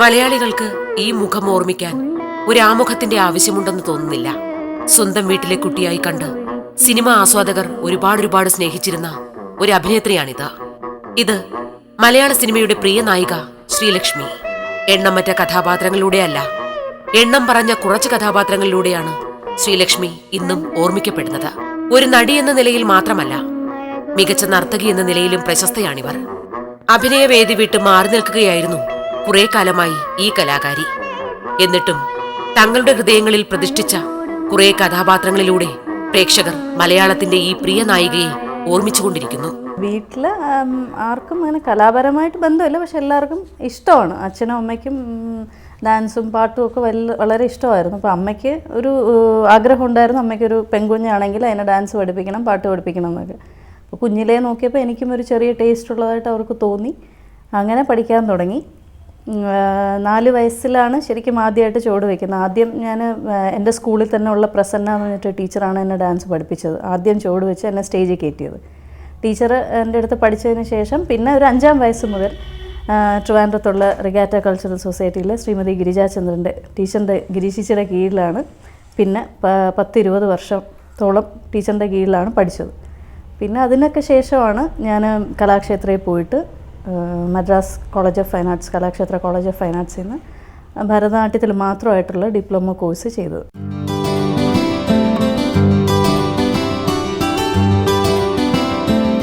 മലയാളികൾക്ക് ഈ മുഖം ഓർമ്മിക്കാൻ ഒരു ആമുഖത്തിന്റെ ആവശ്യമുണ്ടെന്ന് തോന്നുന്നില്ല. സ്വന്തം വീട്ടിലെ കുട്ടിയായി കണ്ട് സിനിമ ആസ്വാദകർ ഒരുപാട് ഒരുപാട് സ്നേഹിച്ചിരുന്ന ഒരു അഭിനേത്രിയാണിത് ഇത് മലയാള സിനിമയുടെ പ്രിയ നായിക ശ്രീലക്ഷ്മി. എണ്ണമറ്റ കഥാപാത്രങ്ങളിലൂടെയല്ല എണ്ണം പറഞ്ഞ കുറച്ച് കഥാപാത്രങ്ങളിലൂടെയാണ് ശ്രീലക്ഷ്മി ഇന്നും ഓർമ്മിക്കപ്പെടുന്നത്. ഒരു നടി എന്ന നിലയിൽ മാത്രമല്ല മികച്ച നർത്തകി എന്ന നിലയിലും പ്രശസ്തയാണിവർ. അഭിനയവേദി വിട്ട് മാറി നിൽക്കുകയായിരുന്നു കുറെ കാലമായി ഈ കലാകാരി. എന്നിട്ടും തങ്ങളുടെ ഹൃദയങ്ങളിൽ പ്രതിഷ്ഠിച്ച കുറെ കഥാപാത്രങ്ങളിലൂടെ പ്രേക്ഷകർ മലയാളത്തിന്റെ ഈ പ്രിയ നായികയെ ഓർമ്മിച്ചുകൊണ്ടിരിക്കുന്നു. വീട്ടിൽ ആർക്കും അങ്ങനെ കലാപരമായിട്ട് ബന്ധമില്ല. പക്ഷെ എല്ലാവർക്കും ഇഷ്ടമാണ്. അച്ഛനും അമ്മയ്ക്കും ഡാൻസും പാട്ടും ഒക്കെ വളരെ ഇഷ്ടമായിരുന്നു. അപ്പോൾ അമ്മയ്ക്ക് ഒരു ആഗ്രഹം ഉണ്ടായിരുന്നു. അമ്മയ്ക്കൊരു പെൺകുഞ്ഞാണെങ്കിൽ അതിനെ ഡാൻസ് പഠിപ്പിക്കണം പാട്ട് പഠിപ്പിക്കണം എന്നൊക്കെ. അപ്പോൾ കുഞ്ഞിലേ നോക്കിയപ്പോൾ എനിക്കും ഒരു ചെറിയ ടേസ്റ്റ് ഉള്ളതായിട്ട് അവർക്ക് തോന്നി. അങ്ങനെ പഠിക്കാൻ തുടങ്ങി. നാല് വയസ്സിലാണ് ശരിക്കും ആദ്യമായിട്ട് ചുവട് വയ്ക്കുന്നത് ആദ്യം ഞാൻ എന്റെ സ്കൂളിൽ തന്നെ ഉള്ള പ്രസന്ന പറഞ്ഞിട്ട് ടീച്ചറാണ് എന്നെ ഡാൻസ് പഠിപ്പിച്ചത്. ആദ്യം ചുവട് വെച്ച് എന്നെ സ്റ്റേജിൽ കയറ്റിയത്. ടീച്ചർ എന്റെ അടുത്ത് പഠിച്ചതിന് ശേഷം പിന്നെ ഒരു അഞ്ചാം വയസ്സ് മുതൽ ട്രിവാൻഡ്രത്തുള്ള റിഗാറ്റ കൾച്ചറൽ സൊസൈറ്റിയിലെ ശ്രീമതി ഗിരിജാചന്ദ്രന്റെ ടീച്ചറിന്റെ ഗിരിശിച്ചിയുടെ കീഴിലാണ് പിന്നെ പത്ത് ഇരുപത് വർഷത്തോളം ടീച്ചറിന്റെ കീഴിലാണ് പഠിച്ചത്. പിന്നെ അതിനൊക്കെ ശേഷമാണ് ഞാൻ കലാക്ഷേത്രയിൽ പോയിട്ട് Madras college of fine arts Kalakshetra college of fine ആർട്സിൽ നിന്ന് ഭരതനാട്യത്തിൽ മാത്രമായിട്ടുള്ള ഡിപ്ലോമ കോഴ്സ് ചെയ്തത്.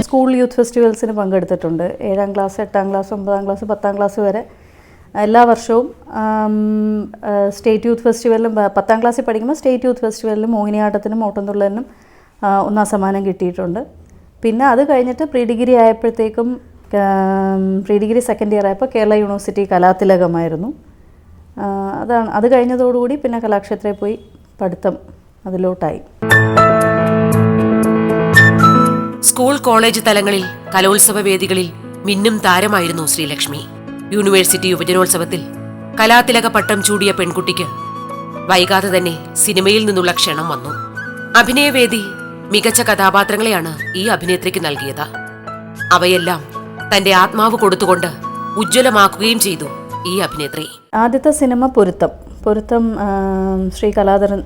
സ്കൂൾ യൂത്ത് ഫെസ്റ്റിവൽസിന് പങ്കെടുത്തിട്ടുണ്ട്. ഏഴാം ക്ലാസ് എട്ടാം ക്ലാസ് ഒമ്പതാം ക്ലാസ് പത്താം ക്ലാസ് വരെ എല്ലാ വർഷവും സ്റ്റേറ്റ് യൂത്ത് ഫെസ്റ്റിവലിലും പത്താം ക്ലാസ്സിൽ പഠിക്കുമ്പോൾ സ്റ്റേറ്റ് യൂത്ത് ഫെസ്റ്റിവലിലും മോഹിനിയാട്ടത്തിനും ഓട്ടംതുള്ളലിനും ഒന്നാം സമ്മാനം കിട്ടിയിട്ടുണ്ട്. പിന്നെ അത് കഴിഞ്ഞിട്ട് പ്രീ ഡിഗ്രി ആയപ്പോഴത്തേക്കും പ്രീ ഡിഗ്രി സെക്കൻഡ് ഇയർ ആയപ്പോൾ കേരള യൂണിവേഴ്സിറ്റി കലാതിലകമായിരുന്നു. അതാണ് അത് കഴിഞ്ഞതോടുകൂടി പിന്നെ കലാക്ഷേത്രയിൽ പോയി പഠിത്തം അതിലോട്ടായി. സ്കൂൾ കോളേജ് തലങ്ങളിൽ കലോത്സവ വേദികളിൽ മിന്നും താരമായിരുന്നു ശ്രീലക്ഷ്മി. യൂണിവേഴ്സിറ്റി യുവജനോത്സവത്തിൽ കലാതിലക പട്ടം ചൂടിയ പെൺകുട്ടിക്ക് വൈകാതെ തന്നെ സിനിമയിൽ നിന്നുള്ള ക്ഷണം വന്നു. അഭിനയവേദി മികച്ച കഥാപാത്രങ്ങളെയാണ് ഈ അഭിനേത്രിക്ക് നൽകിയത്. അവയെല്ലാം തന്റെ ആത്മാവ് കൊടുത്തുകൊണ്ട് ഉജ്ജ്വലമാക്കുകയും ചെയ്തു ഈ അഭിനേത്രി. ആദ്യത്തെ സിനിമ പൊരുത്തം. പൊരുത്തം ശ്രീ കലാധരൻ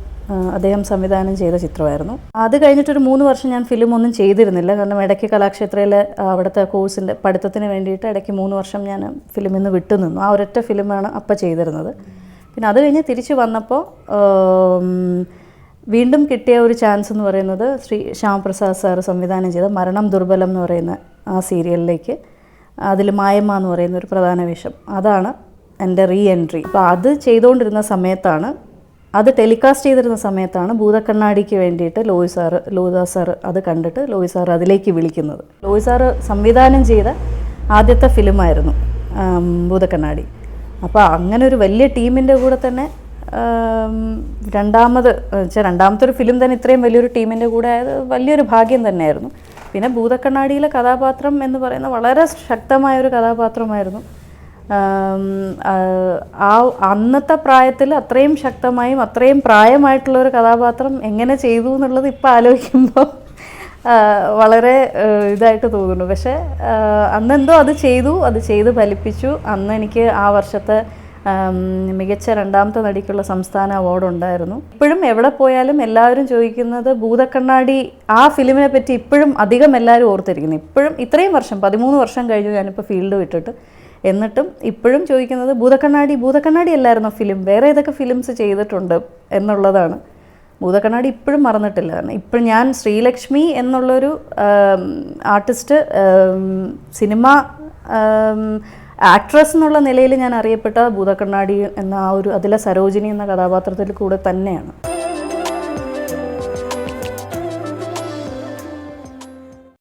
അദ്ദേഹം സംവിധാനം ചെയ്ത ചിത്രമായിരുന്നു. അത് കഴിഞ്ഞിട്ടൊരു മൂന്ന് വർഷം ഞാൻ ഫിലിം ഒന്നും ചെയ്തിരുന്നില്ല. കാരണം ഇടയ്ക്ക് കലാക്ഷേത്രയിലെ അവിടുത്തെ കോഴ്സിന്റെ പഠിത്തത്തിന് വേണ്ടിയിട്ട് ഇടയ്ക്ക് മൂന്ന് വർഷം ഞാൻ ഫിലിമിൽ നിന്ന്. വിട്ടുനിന്നു ആ ഒരൊറ്റ ഫിലിമാണ് അപ്പം ചെയ്തിരുന്നത്. പിന്നെ അത് കഴിഞ്ഞ് തിരിച്ച് വന്നപ്പോൾ വീണ്ടും കിട്ടിയ ഒരു ചാൻസ് എന്ന് പറയുന്നത് ശ്രീ ശ്യാമപ്രസാദ് സാർ സംവിധാനം ചെയ്ത മരണം ദുർബലം എന്ന് പറയുന്ന ആ സീരിയലിലേക്ക് അതിൽ മായമ്മ എന്ന് പറയുന്ന ഒരു പ്രധാന വേഷം. അതാണ് എന്റെ റീ എൻട്രി അപ്പോൾ അത് ചെയ്തുകൊണ്ടിരുന്ന സമയത്താണ് അത് ടെലികാസ്റ്റ് ചെയ്തിരുന്ന സമയത്താണ് ഭൂതക്കണ്ണാടിക്ക് വേണ്ടിയിട്ട് ലോയി സാറ് ലോഹിദാസ് സാറ് അത് കണ്ടിട്ട് ലോയി സാർ അതിലേക്ക് വിളിക്കുന്നത്. ലോയി സാറ് സംവിധാനം ചെയ്ത ആദ്യത്തെ ഫിലിമായിരുന്നു ഭൂതക്കണ്ണാടി. അപ്പോൾ അങ്ങനെ ഒരു വലിയ ടീമിന്റെ കൂടെ തന്നെ രണ്ടാമത് വെച്ചാൽ രണ്ടാമത്തെ ഒരു ഫിലിം തന്നെ ഇത്രയും വലിയൊരു ടീമിന്റെ കൂടെ ആയത് വലിയൊരു ഭാഗ്യം തന്നെയായിരുന്നു. പിന്നെ ഭൂതക്കണ്ണാടിയിലെ കഥാപാത്രം എന്ന് പറയുന്ന വളരെ ശക്തമായ ഒരു കഥാപാത്രമായിരുന്നു. ആ, അന്നത്തെ പ്രായത്തിൽ അത്രയും ശക്തമായും അത്രയും പ്രായമായിട്ടുള്ള ഒരു കഥാപാത്രം എങ്ങനെ ചെയ്തു എന്നുള്ളത് ഇപ്പം ആലോചിക്കുമ്പോൾ വളരെ ഇതായിട്ട് തോന്നുന്നു. പക്ഷേ അന്നെന്തോ അത് ചെയ്തു അത് ചെയ്ത് ഫലിപ്പിച്ചു. അന്ന് എനിക്ക് ആ വർഷത്തെ മികച്ച രണ്ടാമത്തെ നടിക്കുള്ള സംസ്ഥാന അവാർഡ് ഉണ്ടായിരുന്നു. ഇപ്പോഴും എവിടെ പോയാലും എല്ലാവരും ചോദിക്കുന്നത് ഭൂതക്കണ്ണാടി ആ ഫിലിമിനെ പറ്റി ഇപ്പോഴും അധികം എല്ലാവരും ഓർത്തിരിക്കുന്നു. ഇപ്പോഴും ഇത്രയും വർഷം പതിമൂന്ന് വർഷം കഴിഞ്ഞു ഞാനിപ്പോൾ ഫീൽഡ് വിട്ടിട്ട്. എന്നിട്ടും ഇപ്പോഴും ചോദിക്കുന്നത് ഭൂതക്കണ്ണാടി ഭൂതക്കണ്ണാടി അല്ലായിരുന്നോ ഫിലിം വേറെ ഏതൊക്കെ ഫിലിംസ് ചെയ്തിട്ടുണ്ട് എന്നുള്ളതാണ്. ഭൂതക്കണ്ണാടി ഇപ്പോഴും മറന്നിട്ടില്ല. കാരണം ഇപ്പോഴും ഞാൻ ശ്രീലക്ഷ്മി എന്നുള്ളൊരു ആർട്ടിസ്റ്റ് സിനിമ ആക്ട്രസ് എന്നുള്ള നിലയിൽ ഞാൻ അറിയപ്പെട്ട ഭൂതക്കണ്ണാടി എന്ന ആ ഒരു അതിലെ സരോജിനി എന്ന കഥാപാത്രത്തിൽ കൂടെ തന്നെയാണ്.